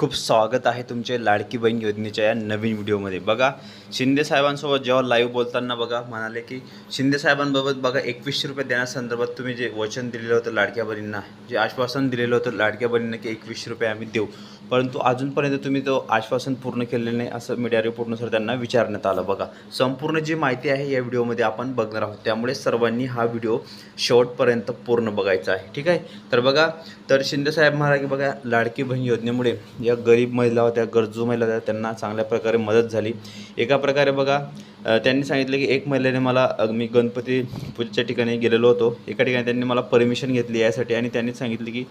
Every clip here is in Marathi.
खूप स्वागत आहे तुमचे लाडकी बहीण योजनेच्या या नवीन व्हिडिओमध्ये. बघा शिंदे साहेबांसोबत जेव्हा लाईव्ह बोलताना बघा म्हणाले की शिंदे साहेबांबाबत बघा एकवीसशे रुपये देण्यासंदर्भात तुम्ही जे वचन दिलेलं होतं लाडक्या बहिणींना जे आश्वासन दिलेलं होतं लाडक्या बहिणींना की एकवीसशे रुपये आम्ही देऊ. परंतु अजूनपर्यंत तुम्ही तो आश्वासन पूर्ण केलेलं नाही असं मीडिया रिपोर्टनुसार त्यांना विचारण्यात आलं बघा. संपूर्ण जी माहिती आहे या व्हिडिओमध्ये आपण बघणार आहोत. त्यामुळे सर्वांनी हा व्हिडिओ शेवटपर्यंत पूर्ण बघायचा आहे. ठीक आहे? तर बघा तर शिंदेसाहेब महाराज की बघा लाडकी बहीण योजनेमुळे या गरीब महिला होत्या गरजू महिला होत्या त्यांना चांगल्या प्रकारे मदत झाली. एका प्रकारे बघा त्यांनी सांगितलं की एक महिलेने मला मी गणपती पूजेच्या ठिकाणी गेलेलो होतो. एका ठिकाणी त्यांनी मला परमिशन घेतली यासाठी आणि त्यांनी सांगितलं की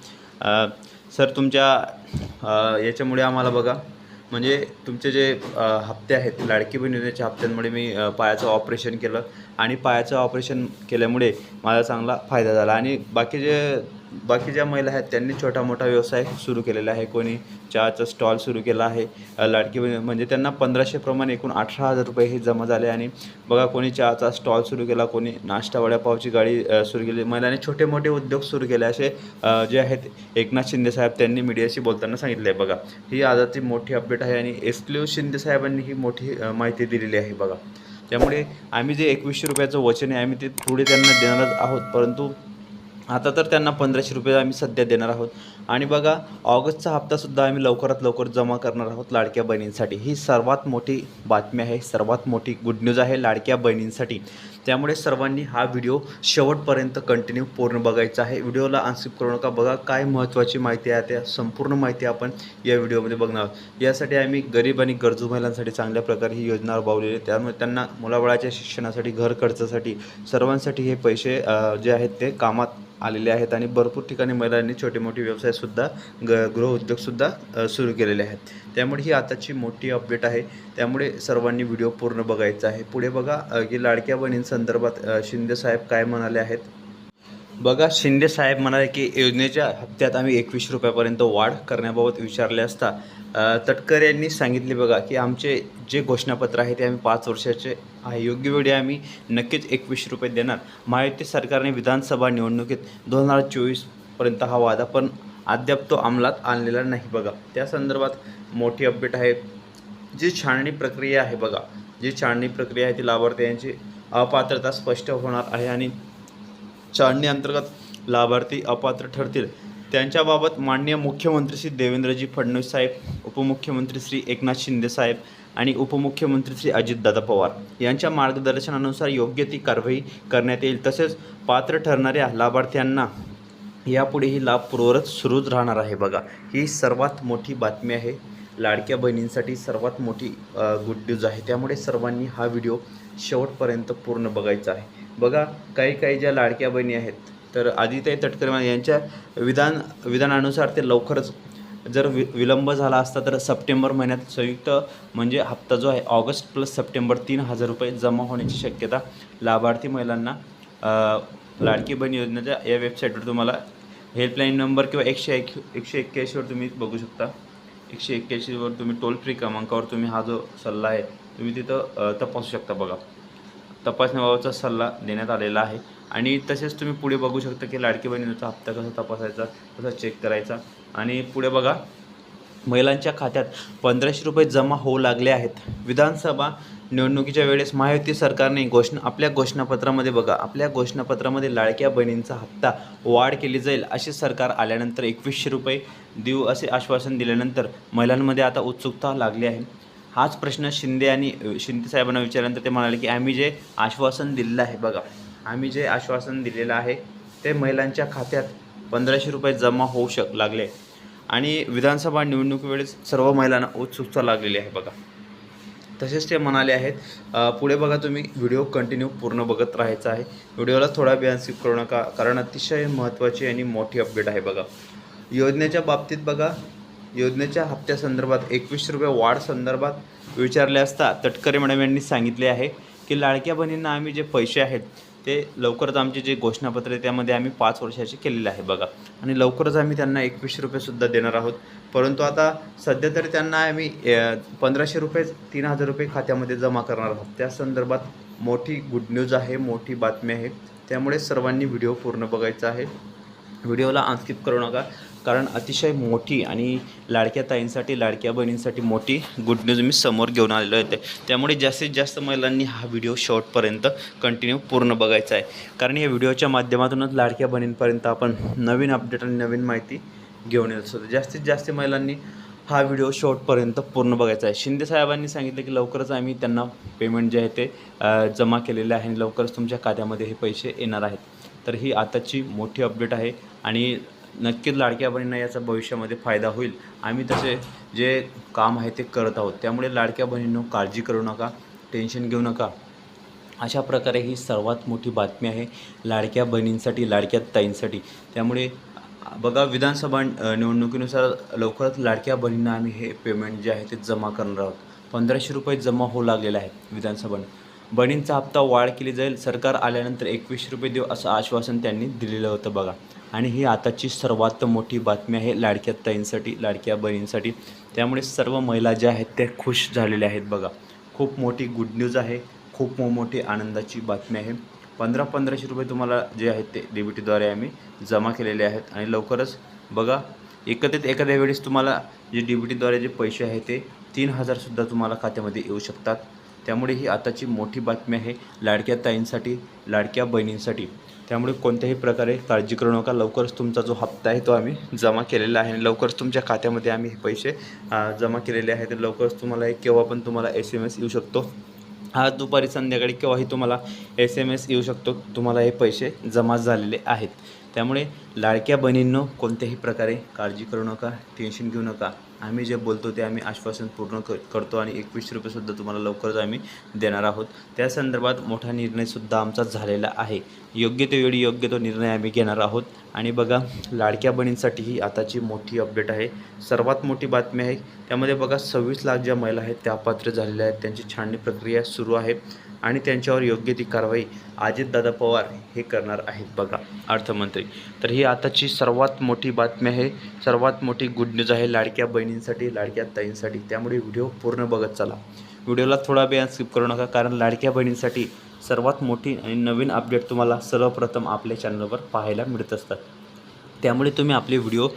सर तुमच्या याच्यामुळे आम्हाला बघा म्हणजे तुमचे जे हप्ते आहेत लाडकी बहीण योजनेच्या हप्त्यांमुळे मी पायाचं ऑपरेशन केलं आणि पायाचं ऑपरेशन केल्यामुळे मला चांगला फायदा झाला आणि बाकी जे बाकी ज्या महिला आहेत त्यांनी छोटा मोठा व्यवसाय सुरू केलेला आहे. कोणी चहाचा स्टॉल सुरू केला आहे. लाडकी म्हणजे त्यांना पंधराशेप्रमाणे एकूण अठरा हजार रुपये हे जमा झाले आणि बघा कोणी चहाचा स्टॉल सुरू केला कोणी नाश्ता वड्यापावची गाडी सुरू केली. महिलांनी छोटे मोठे उद्योग सुरू केले. असे जे आहेत एकनाथ शिंदे साहेब त्यांनी मीडियाशी बोलताना सांगितले आहे बघा. ही आजची मोठी अपडेट आहे आणि एक्सक्ल्यू शिंदे साहेबांनी ही मोठी माहिती दिलेली आहे बघा. त्यामुळे आम्ही जे एकवीसशे रुपयाचं वचन आहे आम्ही ते पुढे त्यांना देणारच आहोत. परंतु आता तर त्यांना पंधराशे रुपये आम्ही सध्या देणार आहोत. आणि बघा ऑगस्टचा हप्तासुद्धा आम्ही लवकरात लवकर जमा करणार आहोत लाडक्या बहिणींसाठी. ही सर्वात मोठी बातमी आहे सर्वात मोठी गुड न्यूज आहे लाडक्या बहिणींसाठी. त्यामुळे सर्वांनी हा व्हिडिओ शेवटपर्यंत कंटिन्यू पूर्ण बघायचा आहे. व्हिडिओला अनस्किप करू नका. बघा काय महत्त्वाची माहिती आहे. त्या संपूर्ण माहिती आपण या व्हिडिओमध्ये बघणार आहोत. यासाठी आम्ही गरीब आणि गरजू महिलांसाठी चांगल्या प्रकारे ही योजना राबवलेली आहे. त्यामुळे त्यांना मुलाबाळाच्या शिक्षणासाठी घर खर्चासाठी सर्वांसाठी हे पैसे जे आहेत ते कामात आलेले आहेत. आणि भरपूर ठिकाणी महिलांनी छोटे मोठे व्यवसायसुद्धा ग गृहउद्योगसुद्धा सुरू केलेले आहेत. त्यामुळे ही आताची मोठी अपडेट आहे. त्यामुळे सर्वांनी व्हिडिओ पूर्ण बघायचा आहे. पुढे बघा की लाडक्या बहिणींसंदर्भात शिंदेसाहेब शिंदे साहेब काय म्हणाले आहेत? बघा शिंदे साहेब म्हणाले की योजनेच्या हप्त्यात आम्ही एकवीस रुपयापर्यंत वाढ करण्याबाबत विचारले असता तटकर यांनी सांगितले बघा की आमचे जे घोषणापत्र आहे ते आम्ही पाच वर्षाचे आहे. योग्य वेळी आम्ही नक्कीच एकवीस रुपये देणार. महायुती सरकारने विधानसभा निवडणुकीत दोन हजार चोवीसपर्यंत हा वादा पण अद्याप तो अंमलात आणलेला नाही बघा. त्या संदर्भात मोठी अपडेट आहे. जी छाननी प्रक्रिया आहे बघा. जी छाननी प्रक्रिया आहे ती लाभार्थी यांची अपात्रता स्पष्ट होणार आहे आणि छाननी अंतर्गत लाभार्थी अपात्र ठरतील. त्यांच्याबाबत माननीय मुख्यमंत्री श्री देवेंद्रजी फडणवीस साहेब उपमुख्यमंत्री श्री एकनाथ शिंदे साहेब आणि उपमुख्यमंत्री श्री अजितदादा पवार यांच्या मार्गदर्शनानुसार योग्य ती कारवाई करण्यात येईल. तसेच पात्र ठरणाऱ्या लाभार्थ्यांना यापुढेही लाभ पूर्वरच सुरूच राहणार आहे. बघा ही सर्वात मोठी बातमी आहे. लाडक्या बहिणींसाठी सर्वात मोठी गुड न्यूज आहे. त्यामुळे सर्वांनी हा व्हिडिओ शेवटपर्यंत पूर्ण बघायचा आहे. बघा काही काही ज्या लाडक्या बहिणी आहेत तर आदित्य तटकरे यांच्या विधान विधानानुसार ते लवकरच जर वि विलंब झाला असता तर सप्टेंबर महिन्यात संयुक्त म्हणजे हप्ता जो आहे ऑगस्ट प्लस सप्टेंबर तीन हजार रुपये जमा होण्याची शक्यता लाभार्थी महिलांना लाडकी बहीण योजनेच्या या वेबसाईटवर तुम्हाला हेल्पलाईन नंबर किंवा एकशे एक एकशे एक्क्याऐंशीवर तुम्ही बघू शकता. एकशे एक्क्याऐंशीवर तुम्ही टोल फ्री क्रमांकावर तुम्ही हा जो सल्ला आहे तुम्ही तिथं तपासू शकता बघा. तपासण्याबाबतचा सल्ला देण्यात आलेला आहे. आणि तसेच तुम्ही पुढे बघू शकता की लाडकी बहिणीचा हप्ता कसा तपासायचा कसा चेक करायचा. आणि पुढे बघा महिलांच्या खात्यात पंधराशे रुपये जमा होऊ लागले आहेत. विधानसभा निवडणुकीच्या वेळेस महायुती सरकारने घोषणा आपल्या घोषणापत्रामध्ये बघा आपल्या घोषणापत्रामध्ये लाडक्या बहिणींचा हप्ता वाढ केली जाईल असे सरकार आल्यानंतर एकवीसशे रुपये देऊ असे आश्वासन दिल्यानंतर महिलांमध्ये आता उत्सुकता लागली आहे. हाच प्रश्न शिंदे आणि शिंदे साहेबांना विचारल्यानंतर ते म्हणाले की आम्ही जे आश्वासन दिलेलं आहे बघा आम्ही जे आश्वासन दिलेलं आहे ते महिलांच्या खात्यात पंधराशे रुपये जमा होऊ शक लागले. आणि विधानसभा निवडणुकीवेळेस सर्व महिलांना उत्सुकता लागलेली आहे बघा. तसेच ते म्हणाले आहेत पुढे बघा तुम्ही व्हिडिओ कंटिन्यू पूर्ण बघत राहायचा आहे. व्हिडिओला थोडा वेळ स्किप करू नका कारण अतिशय महत्त्वाची आणि मोठी अपडेट आहे बघा. योजनेच्या बाबतीत बघा योजनेच्या हप्त्यासंदर्भात एकवीसशे रुपये वाढ संदर्भात विचारले असता तटकरे मॅडम यांनी सांगितले आहे की लाडक्या बहिणींना आम्ही जे पैसे आहेत ते लवकरच आमचे जे घोषणापत्र आहे त्यामध्ये आम्ही पाच वर्षाचे केलेले आहे बघा. आणि लवकरच आम्ही त्यांना एकवीसशे रुपयेसुद्धा देणार आहोत. परंतु आता सध्या तरी त्यांना आम्ही पंधराशे रुपये तीन हजार रुपये खात्यामध्ये जमा करणार आहोत. त्या संदर्भात मोठी गुड न्यूज आहे मोठी बातमी आहे. त्यामुळे सर्वांनी व्हिडिओ पूर्ण बघायचा आहे. व्हिडिओला अनस्किप करू नका. कारण अतिशय मोठी आणि लाडक्या ताईंसाठी लाडक्या बहिणींसाठी मोठी गुड न्यूज मी समोर घेऊन आलेलो आहे. त्यामुळे जास्तीत जास्त महिलांनी हा व्हिडिओ शॉर्टपर्यंत कंटिन्यू पूर्ण बघायचा आहे. कारण या व्हिडिओच्या माध्यमातूनच लाडक्या बहिणींपर्यंत आपण नवीन अपडेट आणि नवीन माहिती घेऊन येत असतो. जास्तीत जास्त महिलांनी हा व्हिडिओ शॉर्टपर्यंत पूर्ण बघायचा आहे. शिंदे साहेबांनी सांगितलं की लवकरच आम्ही त्यांना पेमेंट जे आहे ते जमा केलेले आहे आणि लवकरच तुमच्या खात्यामध्ये हे पैसे येणार आहेत. तर ही आताची मोठी अपडेट आहे आणि नक्कीच लाडक्या बहिणींना याचा भविष्यामध्ये फायदा होईल. आम्ही तसे जे काम आहे ते करत आहोत. त्यामुळे लाडक्या बहिणींनो काळजी करू नका टेन्शन घेऊ नका. अशा प्रकारे ही सर्वात मोठी बातमी आहे लाडक्या बहिणींसाठी लाडक्या ताईंसाठी. त्यामुळे बघा विधानसभा निवडणुकीनुसार लवकरच लाडक्या बहिणींना आम्ही हे पेमेंट जे आहे ते जमा करणार आहोत. पंधराशे रुपये जमा होऊ लागलेले आहेत विधानसभेने बहिणींचा हप्ता वाढ केली जाईल. सरकार आल्यानंतर एकवीसशे रुपये देऊ असं आश्वासन त्यांनी दिलेलं होतं बघा. आणि ही आताची सर्वात मोठी बातमी आहे लाडक्या ताईंसाठी लाडक्या बहिणींसाठी. त्यामुळे सर्व महिला ज्या आहेत त्या खुश झालेल्या आहेत बघा. खूप मोठी गुड न्यूज आहे खूप मो- मोठी आनंदाची बातमी आहे. पंधरा पंधराशे रुपये तुम्हाला जे आहेत ते डी बी टीद्वारे आम्ही जमा केलेले आहेत आणि लवकरच बघा एकत्रित एखाद्या वेळेस तुम्हाला जे डी बी टीद्वारे जे पैसे आहेत ते तीन हजारसुद्धा तुम्हाला खात्यामध्ये येऊ शकतात. त्यामुळे ही आताची मोठी बातमी आहे लाडक्या ताईंसाठी लाडक्या बहिणींसाठी. त्यामुळे कोणत्याही प्रकारे काळजी करू नका. लवकरच तुमचा जो हप्ता आहे तो आम्ही जमा केलेला आहे आणि लवकरच तुमच्या खात्यामध्ये आम्ही हे पैसे जमा केलेले आहेत. लवकरच तुम्हाला एक केव्हा पण तुम्हाला एस एम एस येऊ शकतो. आज दुपारी संध्याकाळी केव्हाही तुम्हाला एस एम एस येऊ शकतो. तुम्हाला हे पैसे जमा झालेले आहेत. त्यामुळे लाडक्या बहिणींनो कोणत्याही प्रकारे काळजी करू नका टेन्शन घेऊ नका. आम्ही जे बोलतो ते आम्ही आश्वासन पूर्ण क करतो आणि एकवीसशे रुपयेसुद्धा तुम्हाला लवकरच आम्ही देणार आहोत. त्या संदर्भात मोठा निर्णयसुद्धा आमचा झालेला आहे. योग्य तो वेळी योग्य तो निर्णय आम्ही घेणार आहोत. आणि बघा लाडक्या बहिणींसाठी ही आताची मोठी अपडेट आहे. सर्वात मोठी बातमी आहे त्यामध्ये बघा सव्वीस लाख ज्या महिला आहेत त्या अपात्र झालेल्या आहेत. त्यांची छाननी प्रक्रिया सुरू आहे. आणि त्यांच्यावर योग्य ती कारवाई अजितदादा पवार हे करणार आहेत. बघा. अर्थमंत्री. तर ही आताची सर्वात मोठी बातमी आहे. सर्वात मोठी गुड न्यूज आहे लाडक्या बहिणींसाठी लाडक्या ताईंसाठी. त्यामुळे व्हिडिओ पूर्ण बघत चला. व्हिडिओला थोडा वेळ स्किप करू नका कारण लाडक्या बहिणींसाठी सर्वात मोठी आणि नवीन अपडेट तुम्हाला सर्वप्रथम आपल्या चॅनलवर पाहायला मिळत असतात. त्यामुळे तुम्ही आपले व्हिडिओ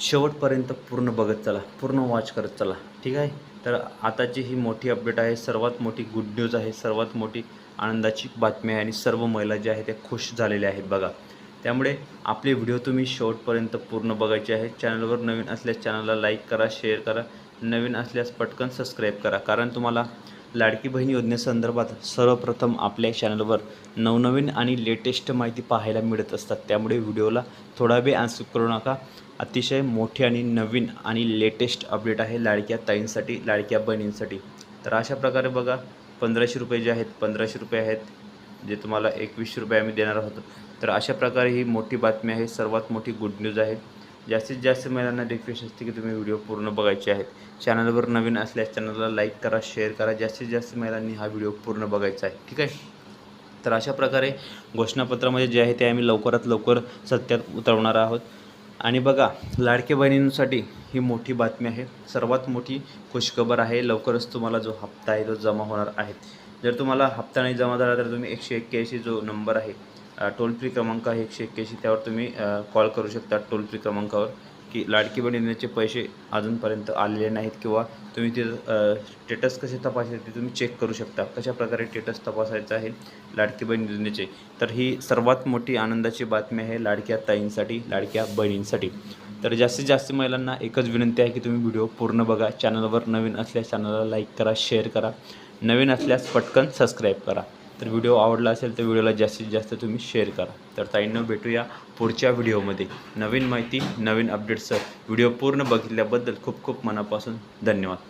शेवटपर्यंत पूर्ण बघत चला पूर्ण वॉच करत चला. ठीक आहे? तर आताची ही मोठी अपडेट आहे. सर्वात मोठी गुड न्यूज आहे. सर्वात मोठी आनंदाची बातमी आहे आणि सर्व महिला ज्या आहेत त्या खुश झालेल्या आहेत बघा. त्यामुळे आपले व्हिडिओ तुम्ही शेवटपर्यंत पूर्ण बघायचे आहेत चॅनलवर नवीन असल्यास चॅनलला लाईक करा शेअर करा. नवीन असल्यास पटकन सबस्क्राईब करा. कारण तुम्हाला लाडकी बहीण योजनेसंदर्भात सर्वप्रथम आपल्या चॅनलवर नवनवीन आणि लेटेस्ट माहिती पाहायला मिळत असतात. त्यामुळे व्हिडिओला थोडा वेळ अनस्किप करू नका. अतिशय मोठी आणि नवीन आणि लेटेस्ट अपडेट आहे लाडक्या ताईंसाठी लाडक्या बहिणींसाठी. तर अशा प्रकारे बघा पंधराशे रुपये जे आहेत पंधराशे रुपये आहेत जे तुम्हाला एकवीसशे रुपये आम्ही देणार आहोत. तर अशा प्रकारे ही मोठी बातमी आहे. सर्वात मोठी गुड न्यूज आहे. जास्तीत जास्त महिलांना रिक्वेस्ट असते की तुम्ही व्हिडिओ पूर्ण बघायचे आहेत. चॅनलवर नवीन असल्यास चॅनलला लाईक करा शेअर करा. जास्तीत जास्त महिलांनी हा व्हिडिओ पूर्ण बघायचा आहे. ठीक आहे? तर अशा प्रकारे घोषणापत्रामध्ये जे आहे ते आम्ही लवकरात लवकर सत्यात उतरवणार आहोत. आणि बघा लाडके बहिणींसाठी ही मोठी बातमी आहे. सर्वात मोठी खुशखबर आहे. लवकरच तुम्हाला जो हप्ता आहे तो जमा होणार आहे. जर तुम्हाला हप्ता नाही जमा झाला तर तुम्ही एकशे एक्क्याऐंशी जो नंबर आहे टोल फ्री क्रमांक आहे एकशे एक्क्याऐंशी. त्यावर तुम्ही कॉल करू शकता टोल फ्री क्रमांकावर. की लाडकी बहीण योजनेचे पैसे अजूनपर्यंत आलेले नाहीत किंवा तुम्ही ते स्टेटस कसे तपासायचे ते तुम्ही चेक करू शकता. कशा प्रकारे स्टेटस तपासायचं आहे लाडकी बहीण योजनेचे? तर ही सर्वात मोठी आनंदाची बातमी आहे लाडक्या ताईंसाठी लाडक्या बहिणींसाठी. तर जास्तीत जास्त महिलांना एकच विनंती आहे की तुम्ही व्हिडिओ पूर्ण बघा. चॅनलवर नवीन असल्यास चॅनलला लाईक करा शेअर करा. नवीन असल्यास पटकन सबस्क्राईब करा. तर व्हिडिओ आवडला असेल तर व्हिडिओला जास्तीत जास्त तुम्ही शेअर करा. तर ताईंना भेटूया पुढच्या व्हिडिओमध्ये. नवीन माहिती नवीन अपडेट्सचं व्हिडिओ पूर्ण बघितल्याबद्दल खूप खूप मनापासून धन्यवाद.